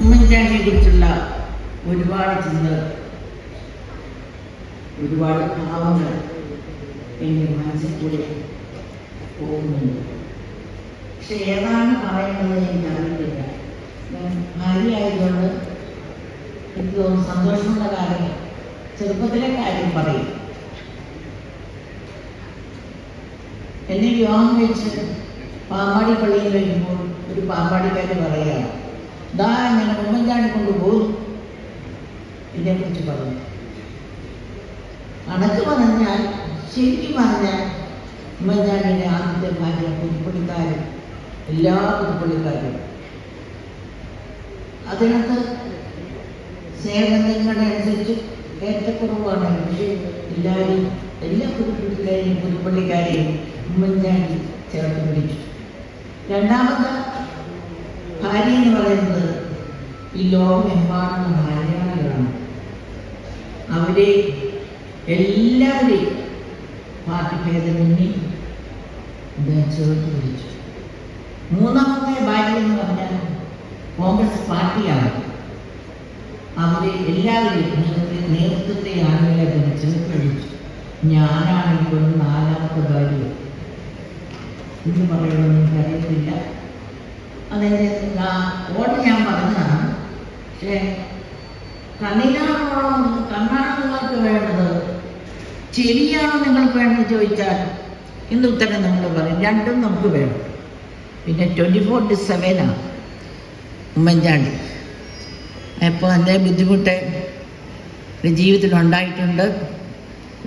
ഉമ്മൻചാണ്ടിയെ കുറിച്ചുള്ള ഒരുപാട് ചിന്തകൾ ഒരുപാട് ഭാവങ്ങൾ എന്റെ മനസ്സിൽ കൂടെ പോകുന്നുണ്ട്. പക്ഷെ ഏതാണ് പറയുന്നത് എനിക്ക് അറിയില്ല. ഭാര്യയായതുകൊണ്ട് എനിക്ക് തോന്നുന്നു സന്തോഷമുള്ള കാര്യം ചെറുപ്പത്തിലെ കാര്യം പറയും. എന്നെ വിവാഹം കഴിച്ച് പാമ്പാടി പള്ളിയിൽ വരുമ്പോൾ ഒരു പാമ്പാടിക്കാരി പറയുകയാണ് ദാ ഞാൻ ഉമ്മൻചാണ്ടി കൊണ്ടുപോകും ഇതിനെക്കുറിച്ച് പറഞ്ഞു. കണക്ക് പറഞ്ഞാൽ ശരിക്കും പറഞ്ഞാൽ ഉമ്മൻചാണ്ടിയുടെ ആദ്യത്തെ ഭാര്യ പുതുപ്പള്ളിക്കാരും എല്ലാ പുതുപ്പള്ളിക്കാരും. അതിനകത്ത് സ്നേഹബന്ധങ്ങളുടെ അനുസരിച്ച് ഏറ്റക്കുറവാണ്. പക്ഷേ എല്ലാവരും എല്ലാ പുതുപ്പള്ളിക്കാരെയും പുതുപ്പള്ളിക്കാരെയും ഉമ്മൻചാണ്ടി ചേർത്ത് പിടിച്ചു. രണ്ടാമത്തെ ഭാര്യ എന്ന് പറയുന്നത് ഈ ലോകമെമ്പാടുന്ന മലയാളികളാണ്. അവരെ എല്ലാവരെയും പാർട്ടി ഭേദമന്യെ അദ്ദേഹം ചേർത്ത് പിടിച്ചു മൂന്നാമത്തെ ഭാര്യ എന്ന് പറഞ്ഞാൽ കോൺഗ്രസ് പാർട്ടിയാണ്. അവരെ എല്ലാവരെയും നേതൃത്വ നേതൃത്വത്തെ ആളുകളെ അദ്ദേഹം ചേർത്ത് പിടിച്ചു ഞാനാണെങ്കിൽ നാലാമത്തെ ഭാര്യ. എന്ന് പറയണമെന്ന് എനിക്കറിയത്തില്ല അതായത് ഓട്ട് ഞാൻ പറഞ്ഞതാണ്. പക്ഷേ കണ്ണിലാണോ കണ്ണാണ് നിങ്ങൾക്ക് വേണ്ടത്? ചെവിയാണോ നിങ്ങൾക്ക് വേണ്ടത് ചോദിച്ചാൽ ഇന്ന് ഉത്തരം നമ്മൾ പറയും. രണ്ടും നമുക്ക് വേണം. പിന്നെ ട്വന്റി ഫോർ ടു സെവനാണ് ഉമ്മൻചാണ്ടി. അപ്പോൾ എന്റെ ബുദ്ധിമുട്ട്? ജീവിതത്തിൽ ഉണ്ടായിട്ടുണ്ട്.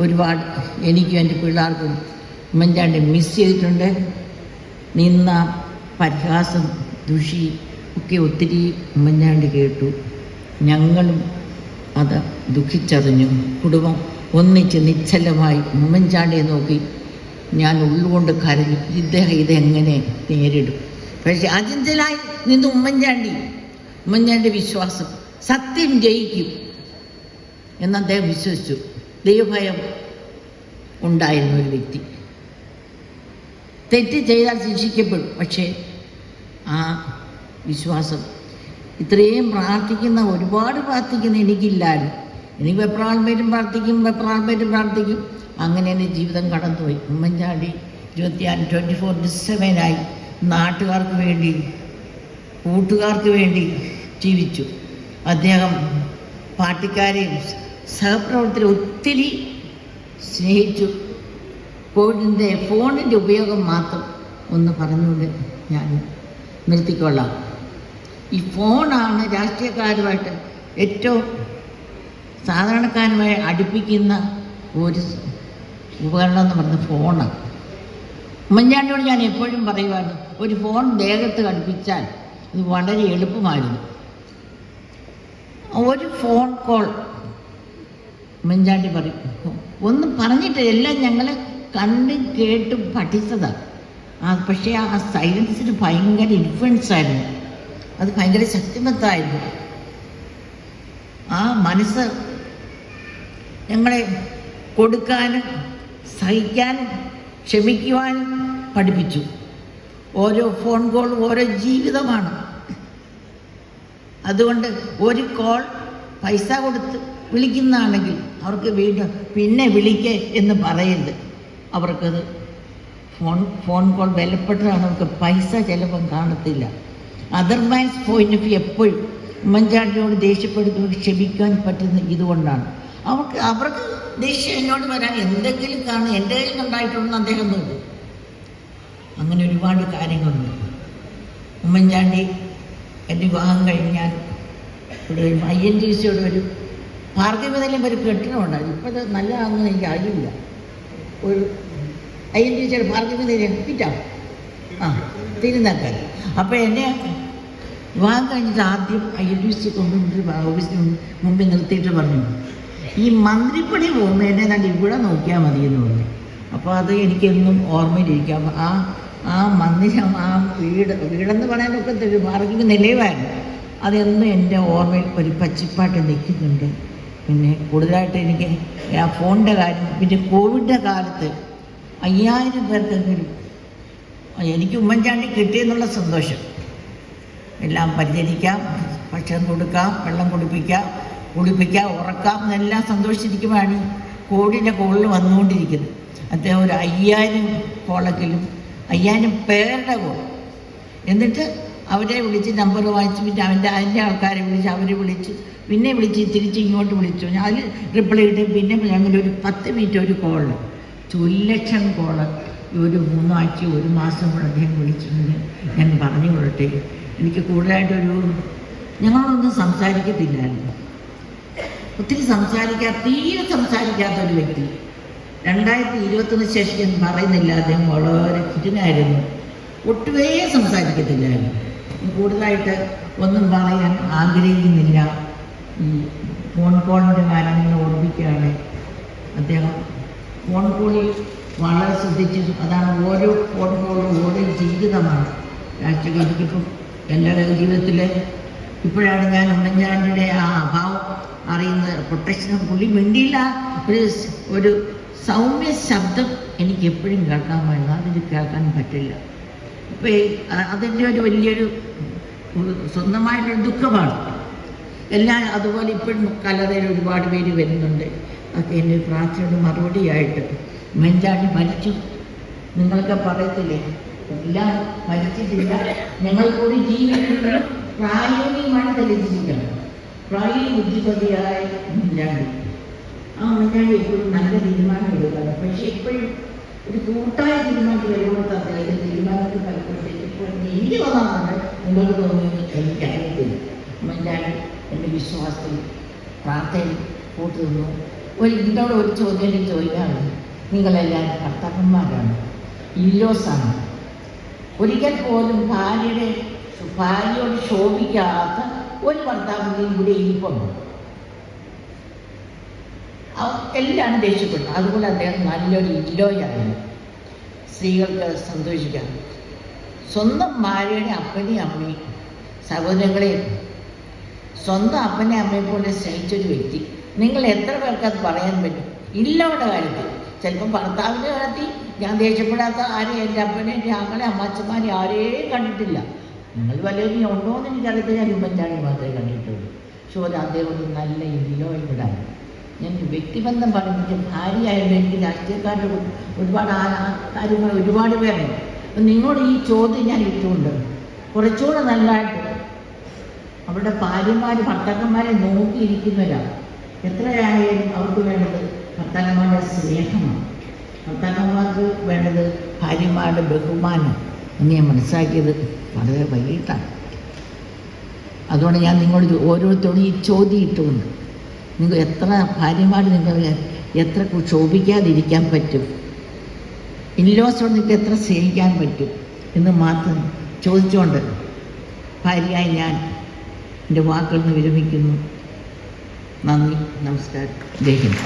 ഒരുപാട് എനിക്കും എന്റെ പിള്ളേർക്കും ഉമ്മൻചാണ്ടി മിസ് ചെയ്തിട്ടുണ്ട്. നിന്ന പരിഹാസം ദുഷി ഒക്കെ ഒത്തിരി ഉമ്മൻചാണ്ടി കേട്ടു. ഞങ്ങളും അത് ദുഃഖിച്ചറിഞ്ഞു. കുടുംബം ഒന്നിച്ച് നിശ്ചലമായി ഉമ്മൻചാണ്ടിയെ നോക്കി. ഞാൻ ഉള്ളുകൊണ്ട് കരഞ്ഞു. ഇദ്ദേഹം ഇതെങ്ങനെ നേരിടും? പക്ഷേ അചഞ്ചലായി നിന്ന് ഉമ്മൻചാണ്ടി. ഉമ്മൻചാണ്ടി വിശ്വാസം സത്യം ജയിക്കും എന്ന് അദ്ദേഹം വിശ്വസിച്ചു. ദൈവഭയം ഉണ്ടായിരുന്ന ഒരു വ്യക്തി. തെറ്റ് ചെയ്താൽ ശിക്ഷിക്കപ്പെടും. പക്ഷേ ആ വിശ്വാസം. ഇത്രയും പ്രാർത്ഥിക്കുന്ന ഒരുപാട് പ്രാർത്ഥിക്കുന്ന എനിക്കില്ലായിരുന്നു. എനിക്ക് വെപ്രാൾമേരും പ്രാർത്ഥിക്കും വെപ്രാൾമേരും പ്രാർത്ഥിക്കും? അങ്ങനെ എന്റെ ജീവിതം കടന്നുപോയി. ഉമ്മൻചാണ്ടി ഇരുപത്തിയാറ് ട്വന്റി ഫോർ സെവനായി നാട്ടുകാർക്ക് വേണ്ടി കൂട്ടുകാർക്ക് വേണ്ടി ജീവിച്ചു. അദ്ദേഹം പാർട്ടിക്കാരെയും സഹപ്രവർത്തകരെ ഒത്തിരി സ്നേഹിച്ചു. കോവിഡിന്റെ ഫോണിന്റെ ഉപയോഗം മാത്രം ഒന്ന് പറഞ്ഞുകൊണ്ട് ഞാൻ നിർത്തിക്കൊള്ളാം. ഈ ഫോണാണ് രാഷ്ട്രീയക്കാരുമായിട്ട് ഏറ്റവും സാധാരണക്കാരുമായി അടുപ്പിക്കുന്ന ഒരു ഉപകരണം എന്ന് പറയുന്നത് ഫോണാണ് ഉമ്മൻചാണ്ടിയോട് ഞാൻ എപ്പോഴും പറയുമായിരുന്നു ഒരു ഫോൺ ദേഹത്ത് കടുപ്പിച്ചാൽ ഇത് വളരെ എളുപ്പമായിരുന്നു. ഒരു ഫോൺ കോൾ ഉമ്മൻചാണ്ടി പറയും. ഒന്നും പറഞ്ഞിട്ട് എല്ലാം ഞങ്ങൾ കണ്ട് കേട്ടും പഠിച്ചതാണ് ആ പക്ഷേ ആ സൈലൻസിന് ഭയങ്കര ഇൻഫ്ലുവൻസ് ആയിരുന്നു. അത് ഭയങ്കര ശക്തിമത്തായിരുന്നു. ആ മനസ്സ് ഞങ്ങളെ കൊടുക്കാനും സഹിക്കാനും ക്ഷമിക്കുവാനും പഠിപ്പിച്ചു. ഓരോ ഫോൺ കോൾ ഓരോ ജീവിതമാണ്. അതുകൊണ്ട് ഒരു കോൾ പൈസ കൊടുത്ത് വിളിക്കുന്നതാണെങ്കിൽ അവർക്ക് വീണ്ടും പിന്നെ വിളിക്കേ എന്ന് പറയരുത്. അവർക്കത് ഫോൺ ഫോൺ കോൾ വിലപ്പെട്ടതാണ് നമുക്ക് പൈസ ചിലപ്പം കാണത്തില്ല. അതർവൈസ് പോയിന്റ് ഓഫ് വ്യൂ എപ്പോഴും ഉമ്മൻചാണ്ടിയോട് ദേഷ്യപ്പെടുത്തി ക്ഷമിക്കാൻ പറ്റുന്ന ഇതുകൊണ്ടാണ്. അവർക്ക് അവർക്ക് ദേഷ്യം എന്നോട് വരാൻ എന്തെങ്കിലും കാണും എന്റെ കയ്യിൽ ഉണ്ടായിട്ടുണ്ടെന്ന് അദ്ദേഹം നോക്കും. അങ്ങനെ ഒരുപാട് കാര്യങ്ങളുണ്ട്. ഉമ്മൻചാണ്ടി എന്റെ വിവാഹം കഴിഞ്ഞാൽ ഇവിടെ ഒരു ഐ എൻ ടി സിയുടെ ഒരു ഭാർഗവതലം ഒരു കെട്ടിടമുണ്ടായിരുന്നു ഇപ്പോൾ അത് നല്ലതാണെന്ന് എനിക്ക് അറിയില്ല. ഒരു ഐ എൻ ടി സിയുടെ തിരി കിട്ടാം ആ തിരുനക്കര. അപ്പോൾ എന്നെ വിവാഹം കഴിഞ്ഞിട്ട് ആദ്യം ഐ എൻ ടി സി കൊണ്ടുവന്നിട്ട് ഓഫീസിന് മുമ്പിൽ നിർത്തിയിട്ട് പറഞ്ഞു. ഈ മന്ത്രിപ്പണി പോകുന്നതിനെ നല്ല ഇവിടെ നോക്കിയാൽ മതി എന്ന് പറഞ്ഞു. അപ്പോൾ അത് എനിക്കെന്നും ഓർമ്മയിലിരിക്കാം. ആ ആ മന്ദിരം ആ വീട് വീടെന്ന് പറയാനൊക്കെ ഒരു മാർഗിക നിലവായിരുന്നു അതെന്നും എന്റെ ഓർമ്മയിൽ ഒരു പച്ചിപ്പാട്ട് നിൽക്കുന്നുണ്ട്. പിന്നെ കൂടുതലായിട്ട് എനിക്ക് ആ ഫോണിന്റെ കാര്യം പിന്നെ കോവിഡിന്റെ കാലത്ത് അയ്യായിരം പേർക്കെങ്കിലും എനിക്ക് ഉമ്മൻചാണ്ടി കിട്ടിയെന്നുള്ള സന്തോഷം. എല്ലാം പരിചരിക്കാം ഭക്ഷണം കൊടുക്കാം വെള്ളം കുടിപ്പിക്കാം കുളിപ്പിക്കാം ഉറക്കാം എന്നെല്ലാം സന്തോഷിച്ചിരിക്കുമ്പോഴാണ് കോടിന്റെ കോളിൽ വന്നുകൊണ്ടിരിക്കുന്നത്. അദ്ദേഹം ഒരു അയ്യായിരം കോളെങ്കിലും അയ്യായിരം പേരുടെ കോൾ എന്നിട്ട് അവരെ വിളിച്ച് നമ്പർ വാങ്ങിച്ച് പിന്നെ അവന്റെ അതിന്റെ ആൾക്കാരെ വിളിച്ച് അവരെ വിളിച്ച് പിന്നെ വിളിച്ച് തിരിച്ച് ഇങ്ങോട്ട് വിളിച്ചു. അതിൽ റിപ്ലൈ ഇട്ട് പിന്നെ ഞങ്ങളൊരു പത്ത് മിനിറ്റ് ഒരു കോൾ ഒരു കോള ഒരു മൂന്നാഴ്ച ഒരു മാസം കൂടെ അദ്ദേഹം വിളിച്ചിട്ടുണ്ട് ഞാൻ പറഞ്ഞു കൊള്ളട്ടെ എനിക്ക് കൂടുതലായിട്ടൊരു ഞങ്ങളൊന്നും സംസാരിക്കത്തില്ലായിരുന്നു. ഒത്തിരി സംസാരിക്കാ തീരെ സംസാരിക്കാത്ത ഒരു വ്യക്തി. രണ്ടായിരത്തി ഇരുപത്തൊന്ന് ശേഷം ഞാൻ പറയുന്നില്ല അദ്ദേഹം വളരെ കുറ്റനായിരുന്നു ഒട്ടുമേ സംസാരിക്കത്തില്ലായിരുന്നു. കൂടുതലായിട്ട് ഒന്നും പറയാൻ ആഗ്രഹിക്കുന്നില്ല. ഈ ഫോൺ കോളിന്റെ കാര്യങ്ങൾ ഓർമ്മിക്കുകയാണ്. അദ്ദേഹം ഫോൺ കോളിൽ വളരെ ശ്രദ്ധിച്ചു അതാണ് ഓരോ ഫോൺ കോളും ഓരോ ജീവിതമാണ്. രാഷ്ട്രീയക്കാർക്കിപ്പം എന്റെ ജീവിതത്തിൽ ഇപ്പോഴാണ് ഞാൻ ഉമ്മൻചാണ്ടിയുടെ ആ അഭാവം അറിയുന്നത്. പ്രൊട്ടക്ഷനും പുള്ളി മിണ്ടിയില്ല. ഒരു ഒരു സൗമ്യ ശബ്ദം എനിക്ക് എപ്പോഴും കേൾക്കാമായിരുന്നു. അതിന് കേൾക്കാൻ പറ്റില്ല. ഇപ്പം അതിന്റെ ഒരു വലിയൊരു സ്വന്തമായിട്ടൊരു ദുഃഖമാണ്. എല്ലാം അതുപോലെ ഇപ്പോഴും കലറയിൽ ഒരുപാട് പേര് വരുന്നുണ്ട്. അതൊക്കെ എന്റെ പ്രാർത്ഥനയുടെ മറുപടിയായിട്ട് മെഞ്ചാണ്ടി മരിച്ചു. നിങ്ങളൊക്കെ പറയത്തില്ലേ? എല്ലാം മരിച്ചിട്ടില്ല. ഞങ്ങൾ കൂടി ജീവിക്കുന്നത് പ്രായോഗികമാണ് തെളിയിച്ചിരിക്കണം. പ്രായോഗിക ബുദ്ധിപതിയായ മെഞ്ചാണ്ടി. ആ മെഞ്ചാണ്ടി എപ്പോഴും നല്ല തീരുമാനം എടുക്കണം പക്ഷെ ഇപ്പോഴും ഒരു കൂട്ടായ തീരുമാനത്തിൽ വരുമ്പോൾ അദ്ദേഹത്തെ തീരുമാനത്തിൽ പലപ്പോഴത്തേക്ക് ഇപ്പോൾ എനിക്ക് തോന്നാറുണ്ട് നിങ്ങൾക്ക് തോന്നുന്നു എനിക്കറിയത്തില്ല. ഉമ്മൻചാണ്ടി എന്റെ വിശ്വാസത്തിൽ പ്രാർത്ഥന കൂട്ടുന്നു ഒരു ഇതിനോട് ഒരു ചോദ്യം എനിക്ക് ചോദിക്കാറുണ്ട് നിങ്ങളെല്ലാവരും ഭർത്താക്കന്മാരാണ് ഇല്ലോസാണ്. ഒരിക്കൽ പോലും ഭാര്യയുടെ ഭാര്യയോട് ശോഭിക്കാത്ത ഒരു ഭർത്താവിന്റെയും കൂടെ ഇരിപ്പുണ്ട്. എല്ലാം ദേഷ്യപ്പെട്ടു അതുപോലെ അദ്ദേഹം നല്ലൊരു ഇല്ലോയായിരുന്നു. സ്ത്രീകൾക്ക് സന്തോഷിക്കാം. സ്വന്തം ഭാര്യയുടെ അപ്പനെയും അമ്മയും സഹോദരങ്ങളെയും സ്വന്തം അപ്പനെ അമ്മയെ പോലെ സ്നേഹിച്ചൊരു വ്യക്തി. നിങ്ങൾ എത്ര പേർക്ക് അത് പറയാൻ പറ്റും? ഇല്ലവരുടെ കാര്യത്തിൽ. ചിലപ്പോൾ ഭർത്താവിന്റെ കാര്യത്തിൽ ഞാൻ ദേഷ്യപ്പെടാത്ത ആരെയും എന്റെ അപ്പനെ എന്റെ ആങ്ങളെ അമ്മാച്ചന്മാരെ ആരെയും കണ്ടിട്ടില്ല. നിങ്ങൾ വല്ലവരും ഉണ്ടോ എന്ന് എനിക്കറിയത്തില്ല ഞാൻ ഉമ്മൻചാണ്ടി മാത്രമേ കണ്ടിട്ടുള്ളൂ. പക്ഷേ ഒരു അദ്ദേഹം ഒരു നല്ല ഇതിലോ ഇവിടാണ് ഞാൻ വ്യക്തിബന്ധം പഠിപ്പിച്ച ഭാര്യയായിട്ട് എനിക്ക് രാഷ്ട്രീയക്കാരുടെ ഒരു- ഒരുപാട് ആ കാര്യങ്ങൾ ഒരുപാട് പേരുണ്ട്. അപ്പം നിങ്ങളോട് ഈ ചോദ്യം ഞാൻ ഇട്ടുകൊണ്ട് കുറച്ചുകൂടെ നല്ലതായിട്ട് അവരുടെ ഭാര്യമാർ ഭർത്താക്കന്മാരെ നോക്കിയിരിക്കുന്നവരാണ് എത്രയായാലും അവർക്ക് വേണ്ടത് ഭർത്താക്കന്മാരുടെ സ്നേഹമാണ്. ഭർത്താക്കന്മാർക്ക് വേണ്ടത് ഭാര്യമാരുടെ ബഹുമാനം. എന്ന് ഞാൻ മനസ്സിലാക്കിയത് വളരെ വൈകിട്ടാണ്. അതുകൊണ്ട് ഞാൻ നിങ്ങളോട് ഓരോരുത്തരോടും ഈ ചോദ്യം ഇട്ടുകൊണ്ട് നിങ്ങൾ എത്ര ഭാര്യമാർ നിങ്ങൾ എത്ര ക്ഷോഭിക്കാതിരിക്കാൻ പറ്റും? ഇല്ലോസോട് നിങ്ങൾക്ക് എത്ര സ്നേഹിക്കാൻ പറ്റും? എന്ന് മാത്രം ചോദിച്ചുകൊണ്ട് ഭാര്യയായി ഞാൻ എന്റെ വാക്കുകൾ നിന്ന് വിരമിക്കുന്നു. നന്ദി നമസ്കാരം. ജയ് ഹിന്ദ്.